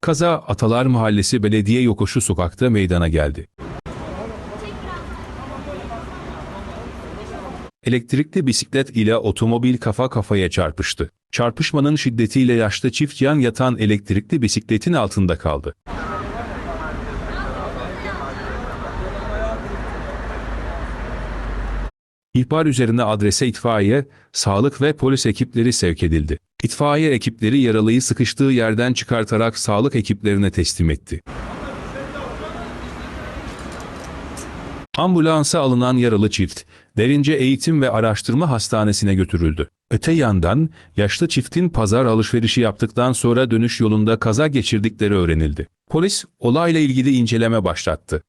Kaza Atalar Mahallesi Belediye Yokuşu sokakta meydana geldi. Elektrikli bisiklet ile otomobil kafa kafaya çarpıştı. Çarpışmanın şiddetiyle yaşlı çift yan yatan elektrikli bisikletin altında kaldı. İhbar üzerine adrese itfaiye, sağlık ve polis ekipleri sevk edildi. İtfaiye ekipleri yaralıyı sıkıştığı yerden çıkartarak sağlık ekiplerine teslim etti. Ambulansa alınan yaralı çift, Derince Eğitim ve Araştırma Hastanesi'ne götürüldü. Öte yandan, yaşlı çiftin pazar alışverişi yaptıktan sonra dönüş yolunda kaza geçirdikleri öğrenildi. Polis, olayla ilgili inceleme başlattı.